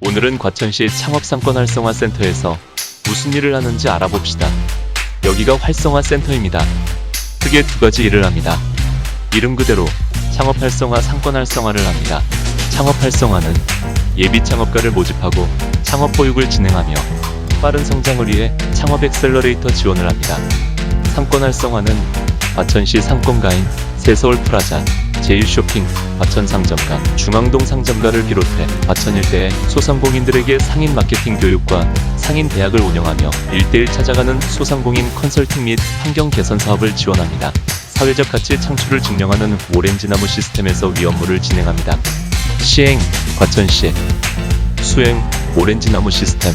오늘은 과천시 창업상권 활성화센터에서 무슨 일을 하는지 알아봅시다. 여기가 활성화센터입니다. 크게 두 가지 일을 합니다. 이름 그대로 창업 활성화, 상권 활성화를 합니다. 창업 활성화는 예비 창업가를 모집하고 창업 보육을 진행하며 빠른 성장을 위해 창업 엑셀러레이터 지원을 합니다. 상권 활성화는 과천시 상권가인 새서울 프라자, 제일쇼핑, 과천 상점가, 중앙동 상점가를 비롯해 과천 일대의 소상공인들에게 상인 마케팅 교육과 상인 대학을 운영하며 일대일 찾아가는 소상공인 컨설팅 및 환경 개선 사업을 지원합니다. 사회적 가치 창출을 증명하는 오렌지나무 시스템에서 위험물을 진행합니다. 시행 과천시 수행 오렌지나무 시스템